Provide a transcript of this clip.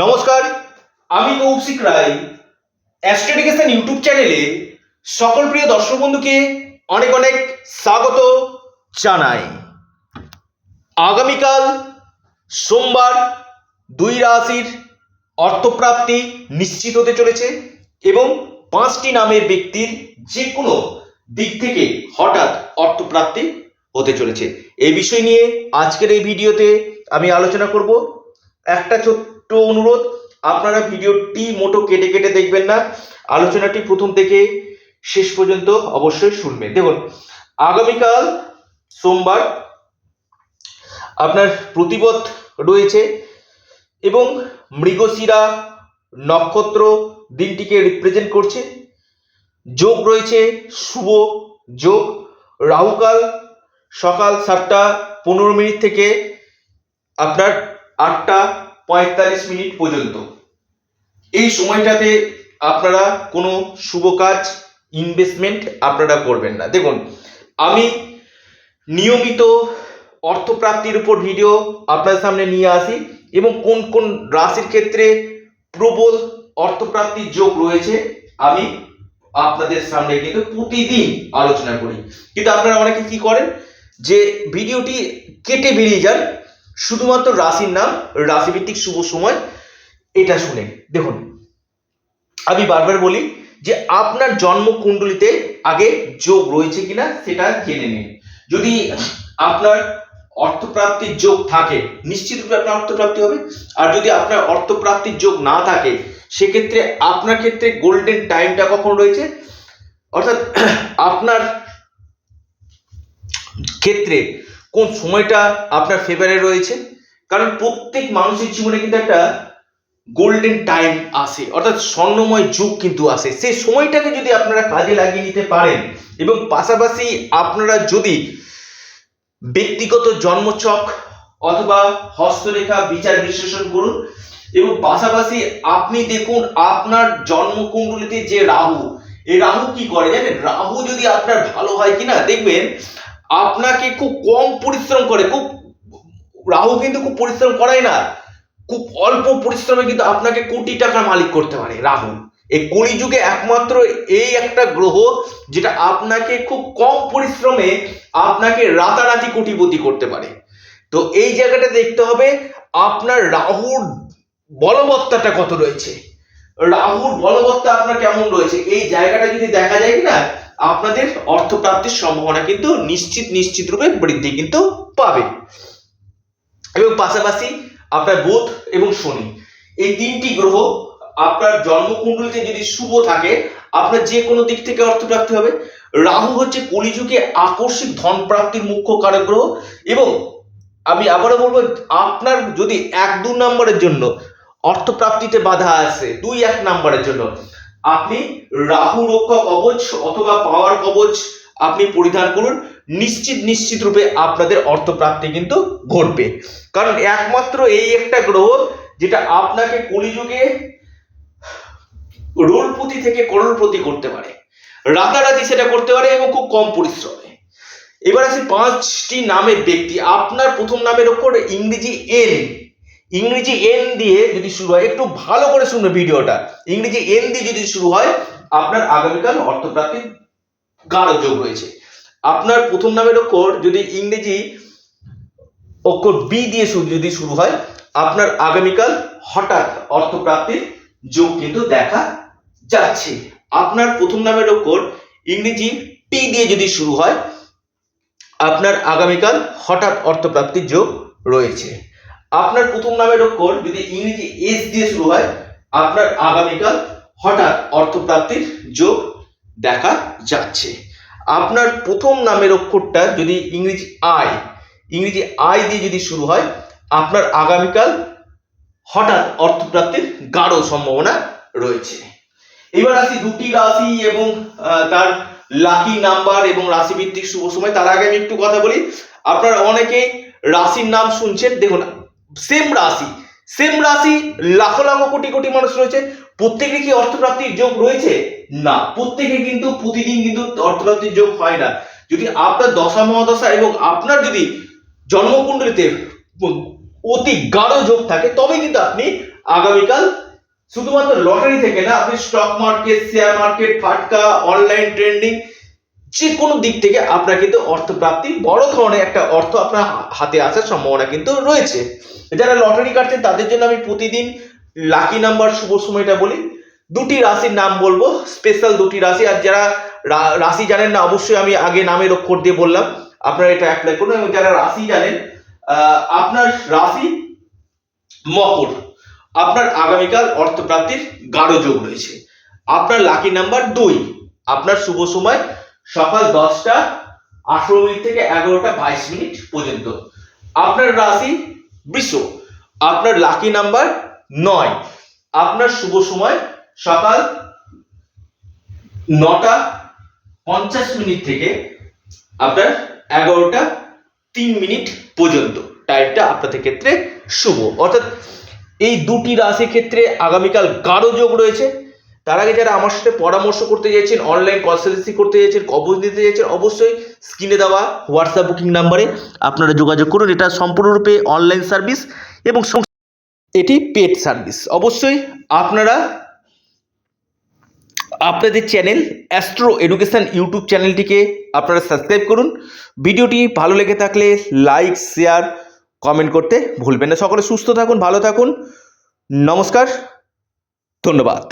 নমস্কার, আমি কৌশিক রায়। অ্যাস্ট্রোডিকেশন ইউটিউব চ্যানেলে সকল প্রিয় দর্শক বন্ধুকে অনেক অনেক স্বাগত জানাই। আগামীকাল সোমবার দুই রাশির অর্থপ্রাপ্তি নিশ্চিত হতে চলেছে এবং পাঁচটি নামের ব্যক্তির যে কোনো দিক থেকে হঠাৎ অর্থপ্রাপ্তি হতে চলেছে। এই বিষয় নিয়ে আজকের এই ভিডিওতে আমি আলোচনা করব। একটা ছোট্ট অনুরোধ, আপনারা ভিডিওটি মোটো কেটে কেটে দেখবেন না। আলোচনাটি প্রথম থেকে শেষ পর্যন্ত অবশ্যই শুনবেন। দেখুন, আগামীকাল সোমবার আপনার প্রতিপদ রয়েছে এবং মৃগশিরা নক্ষত্র দিনটিকে রিপ্রেজেন্ট করছে। যোগ রয়েছে, শুভ যোগ। রাহুকাল সকাল সাতটা পনেরো মিনিট থেকে আপনার আটটা পঁয়তাল্লিশ মিনিট পর্যন্ত। এই সময়টাতে আপনারা কোনো শুভ কাজ ইনভেস্টমেন্ট আপনারা করবেন না। দেখুন, আমি নিয়মিত অর্থপ্রাপ্তির উপর ভিডিও আপনাদের সামনে নিয়ে আসি এবং কোন কোন রাশির ক্ষেত্রে প্রবল অর্থপ্রাপ্তির যোগ রয়েছে, আমি আপনাদের সামনে কিন্তু প্রতিদিন আলোচনা করি। কিন্তু আপনারা অনেকে কি করেন, যে ভিডিওটি কেটে বেরিয়ে যান শুধুমাত্র রাশির নাম, রাশিভিত্তিক শুভ সময়, এটা শুনে। দেখুন, আমি বারবার বলি যে আপনার জন্মকুণ্ডলিতে আগে যোগ রয়েছে কিনা সেটা জেনে নিন। যদি আপনার অর্থপ্রাপ্তির যোগ থাকে, নিশ্চিত রূপে আপনার অর্থপ্রাপ্তি হবে। আর যদি আপনার অর্থপ্রাপ্তির যোগ না থাকে, সেক্ষেত্রে আপনার ক্ষেত্রে গোল্ডেন টাইমটা কখন রয়েছে? অর্থাৎ আপনার ক্ষেত্রে কোন সময়টা আপনার ফেভারে রয়েছে? কারণ প্রত্যেক মানুষের জীবনে কিন্তু একটা গোল্ডেন টাইম আসে, অর্থাৎ স্বর্ণময় যুগ কিন্তু আসে। সেই সময়টাকে যদি আপনারা কাজে লাগিয়ে নিতে পারেন এবং পাশাপাশি আপনারা যদি ব্যক্তিগত জন্মচক অথবা হস্তরেখা বিচার বিশ্লেষণ করুন এবং পাশাপাশি আপনি দেখুন আপনার জন্মকুণ্ডলিতে যে রাহু, এই রাহু কি করে জানেন? রাহু যদি আপনার ভালো হয় কিনা, দেখবেন আপনাকে খুব কম পরিশ্রম করে, খুব রাহু কিন্তু খুব পরিশ্রম করায় না। খুব অল্প পরিশ্রমে কিন্তু আপনাকে কোটি টাকার মালিক করতে পারে রাহু এই কলিযুগে একমাত্র এই একটা গ্রহ যেটা আপনাকে খুব কম পরিশ্রমে আপনাকে রাতারাতি কোটিপতি করতে পারে। তো এই জায়গাটা দেখতে হবে, আপনার রাহুর বলবত্তাটা কত রয়েছে? রাহুর বলবত্তা আপনার কেমন রয়েছে? এই জায়গাটা যদি দেখা যায় কিনা আপনাদের অর্থপ্রাপ্তির সম্ভাবনা কিন্তু নিশ্চিত নিশ্চিত রূপে বৃদ্ধি কিন্তু পাবে। এবং পাশাপাশি আপনার বুধ এবং শনি, এই তিনটি গ্রহ আপনার জন্মকুণ্ডলিতে যদি শুভ থাকে, আপনার যে কোনো দিক থেকে অর্থপ্রাপ্তি হবে। রাহু হচ্ছে কলিযুগে আকস্মিক ধন প্রাপ্তির মুখ্য কারক গ্রহ এবং আমি আবারও বলব, আপনার যদি এক দু নম্বরের জন্য অর্থপ্রাপ্তিতে বাধা আছে, দুই এক নম্বরের জন্য আপনি রাহু রক্ষা কবচ অথবা পাওয়ার কবচ আপনি পরিধান করুন। নিশ্চিত নিশ্চিত রূপে আপনাদের অর্থপ্রাপ্তি কিন্তু ঘটবে। কারণ একমাত্র এই একটা গ্রহ যেটা আপনাকে কলিযুগে রোলপতি থেকে করোড়পতি করতে পারে। রাতারাতি সেটা করতে পারে এবং খুব কম পরিশ্রমে। এবার আসি পাঁচটি নামের ব্যক্তি। আপনার প্রথম নামের ওপর ইংরেজি এন ইংরেজি এন দিয়ে যদি শুরু হয়, একটু ভালো করে শুনবে ভিডিওটা। ইংরেজি এন দিয়ে যদি শুরু হয়, আপনার আগামীকাল অর্থপ্রাপ্তির গাঢ় যোগ রয়েছে। আপনার প্রথম নামের ওপর যদি ইংরেজি অক্ষর বি দিয়ে শুরু যদি শুরু হয়, আপনার আগামীকাল হঠাৎ অর্থপ্রাপ্তির যোগ কিন্তু দেখা যাচ্ছে। আপনার প্রথম নামের ওপর ইংরেজি টি দিয়ে যদি শুরু হয়, আপনার আগামীকাল হঠাৎ অর্থপ্রাপ্তির যোগ রয়েছে। আপনার প্রথম নামের অক্ষর যদি ইংরেজি এস দিয়ে শুরু হয়, আপনার আগামীকাল হঠাৎ অর্থপ্রাপ্তির যোগ দেখা যাচ্ছে। আপনার প্রথম নামের অক্ষরটা যদি ইংরেজি আই ইংরেজি আই দিয়ে যদি শুরু হয়, আপনার আগামীকাল হঠাৎ অর্থপ্রাপ্তির গাঢ় সম্ভাবনা রয়েছে। এবার আসি দুটি রাশি এবং তার লাকি নাম্বার এবং রাশিভিত্তিক শুভ সময়। তার আগে আমি একটু কথা বলি। আপনারা অনেকেই রাশির নাম শুনছেন। দেখুন সেম রাশি সেম রাশি লাখো লাখো কোটি কোটি মানুষ রয়েছে। প্রত্যেকের কি অর্থপ্রাপ্তির যোগ রয়েছে? না, প্রত্যেকে কিন্তু প্রতিদিন কিন্তু অর্থপ্রাপ্তির যোগ হয় না। যদি আপনার দশা, মহাদশা এবং আপনার যদি জন্মকুণ্ডলিতে অতি গাঢ় যোগ থাকে তবে কিন্তু আপনি আগামীকাল শুধুমাত্র লটারি থেকে না, আপনি স্টক মার্কেট শেয়ার মার্কেট ফাটকা অনলাইন ট্রেন্ডিং যে কোনো দিক থেকে আপনার কিন্তু অর্থপ্রাপ্তি বড় ধরনের একটা অর্থ আপনার হাতে আসার সম্ভাবনা কিন্তু রয়েছে। যারা লটারি কাটছেন, তাদের জন্য আমি প্রতিদিন লাকি নাম্বার শুভ সময়টা বলি। দুটি রাশির নাম বলব স্পেশাল দুটি রাশি। আর যারা রাশি জানেন না, অবশ্যই আমি আগে নামের অক্ষর দিয়ে বললাম। আপনারা এটা অ্যাপ্লাই করুন। এবং যারা রাশি জানেন আপনার রাশি মকর। আপনার আগামীকাল অর্থপ্রাপ্তির গাঢ় যোগ রয়েছে। আপনার লাকি নাম্বার দুই। আপনার শুভ সময় সকাল দশটা, আঠেরো মিনিট থেকে এগারোটা বাইশ মিনিট পর্যন্ত। আপনার রাশি বৃষ আপনার লাকি নাম্বার নয়। আপনার শুভ সময় সকাল নটা পঞ্চাশ মিনিট থেকে আপনার এগারোটা তিন মিনিট পর্যন্ত। টাইমটা আপনাদের ক্ষেত্রে শুভ। অর্থাৎ এই দুটি রাশির ক্ষেত্রে আগামীকাল গাঢ় যোগ রয়েছে। তার আগে যারা আমার সাথে পরামর্শ করতে চাইছেন অনলাইন কনসালটেন্সি করতে চাইছেন, কবজ দিতে চাইছেন, অবশ্যই স্ক্রিনে দেওয়া হোয়াটসঅ্যাপ বুকিং নাম্বারে আপনারা যোগাযোগ করুন। এটা সম্পূর্ণরূপে অনলাইন সার্ভিস এবং এটি পেড সার্ভিস অবশ্যই আপনারা আপনাদের চ্যানেল অ্যাস্ট্রো এডুকেশন ইউটিউব চ্যানেলটিকে আপনারা সাবস্ক্রাইব করুন। ভিডিওটি ভালো লেগে থাকলে লাইক শেয়ার কমেন্ট করতে ভুলবেন না। সকলে সুস্থ থাকুন, ভালো থাকুন। নমস্কার, ধন্যবাদ।